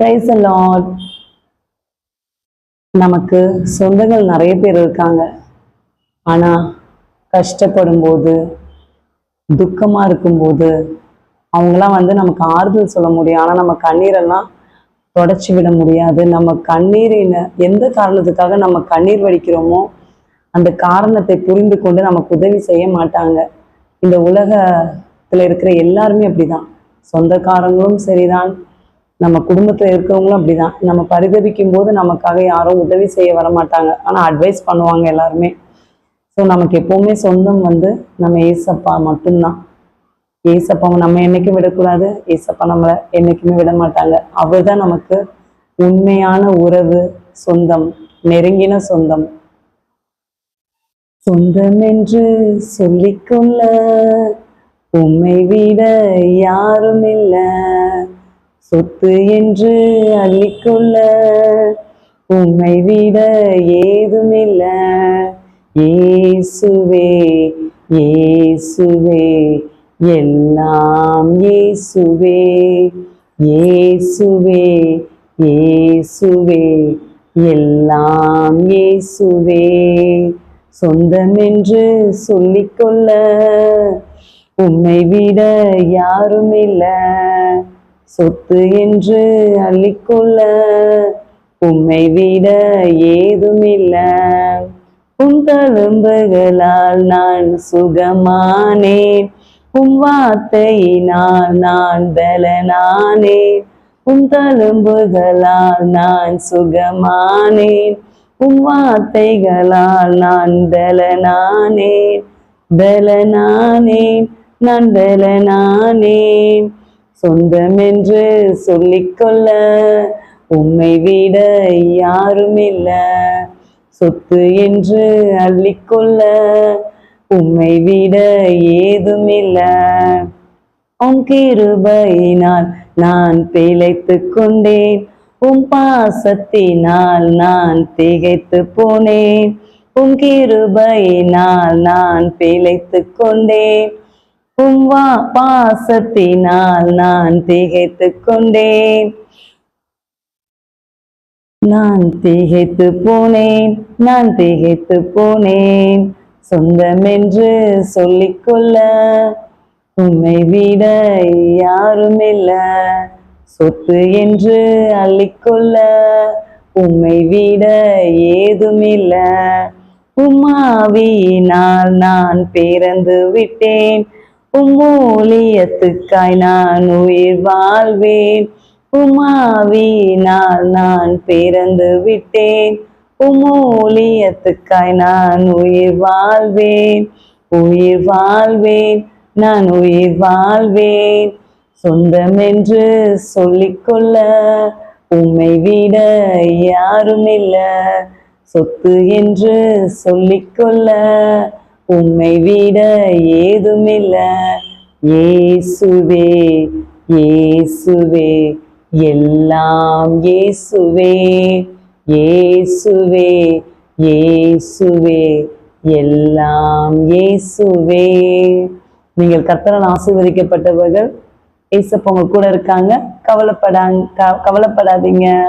Price Lord நமக்கு சொந்தங்கள் நிறைய பேர் இருக்காங்க. ஆனா கஷ்டப்படும் போது துக்கமா இருக்கும்போது அவங்களாம் வந்து நமக்கு ஆறுதல் சொல்ல முடியும். ஆனால் நம்ம கண்ணீரெல்லாம் தொடச்சி விட முடியாது. நம்ம கண்ணீரின எந்த காரணத்துக்காக நம்ம கண்ணீர் வடிக்கிறோமோ அந்த காரணத்தை புரிந்து கொண்டு நமக்கு உதவி செய்ய மாட்டாங்க. இந்த உலகத்துல இருக்கிற எல்லாருமே அப்படிதான். சொந்தக்காரங்களும் சரிதான். நம்ம குடும்பத்துல இருக்கிறவங்களும் அப்படிதான். நம்ம பரிதபிக்கும் போது நமக்காக யாரும் உதவி செய்ய வர மாட்டாங்க ஆனா அட்வைஸ் பண்ணுவாங்க எல்லாருமே. ஸோ நமக்கு எப்பவுமே சொந்தம் வந்து நம்ம ஏசப்பா மட்டும்தான். ஏசப்பாவை நம்ம என்னைக்கும் விடக்கூடாது. ஏசப்பா நம்மளை என்னைக்குமே விட மாட்டாங்க அவர் தான் நமக்கு உண்மையான உறவு சொந்தம் நெருங்கின சொந்தம். சொந்தம் என்று சொல்லிக்கொள்ள உம்மை விட யாரும் இல்லை. சொத்து என்று அள்ளிக்கொள்ள உம்மை விட ஏதுமில்ல. ஏசுவே ஏசுவே எல்லாம் ஏசுவே ஏசுவே ஏசுவே எல்லாம் ஏசுவே சொந்தம் என்று சொல்லிக்கொள்ள உம்மை விட யாரும் சொத்து என்று அள்ளிக்கொள்ள உம்மை விட ஏதுமில்ல. இல்ல உன் தழும்புகளால் நான் சுகமானேன். உம் வார்த்தையினால் நான் பலனானேன். உம் தழும்புகளால் நான் சுகமானேன். உம் வார்த்தைகளால் நான் பலனானேன். பலனானேன் நான் பலனானேன். சொந்தம் என்று சொல்லிக்கொள்ள உம்மை விட யாரும் இல்ல சொத்து என்று அள்ளிக்கொள்ள உம்மை விட ஏதும் இல்ல உம் கிருபையினால் நான் பிழைத்து கொண்டேன். உம் பாசத்தினால் நான் திகைத்து போனேன். உன் கிருபையினால் நான் பிழைத்து கொண்டேன். உம் வா பாசத்தினால் நான் திகைத்து கொண்டேன். நான் திகைத்து போனேன் நான் திகைத்து போனேன். சொந்தம் என்று சொல்லிக்கொள்ள உம்மை விட யாரும் இல்ல சொத்து என்று அள்ளிக்கொள்ள உம்மை விட ஏதும் இல்ல நான் பிறந்து விட்டேன். உம்மூலியத்துக்காய் நான் உயிர் வாழ்வேன். உமாவினால் நான் பிறந்து விட்டேன். உமூலியத்துக்காய் நான் உயிர் வாழ்வேன். உயிர் வாழ்வேன் நான் உயிர் வாழ்வேன். சொந்தம் என்று சொல்லிக்கொள்ள உம்மை விட யாரும் இல்லை சொத்து என்று சொல்லிக்கொள்ள உம்மை விட ஏதுமில்ல. ஏசுவே ஏசுவே எல்லாம் ஏசுவே ஏசுவே ஏசுவே எல்லாம் ஏசுவே நீங்கள் கர்த்தரன் ஆசீர்வதிக்கப்பட்டவர்கள் ஏசப்பவங்க கூட இருக்காங்க. கவலைப்படாங்க க- கவலைப்படாதீங்க.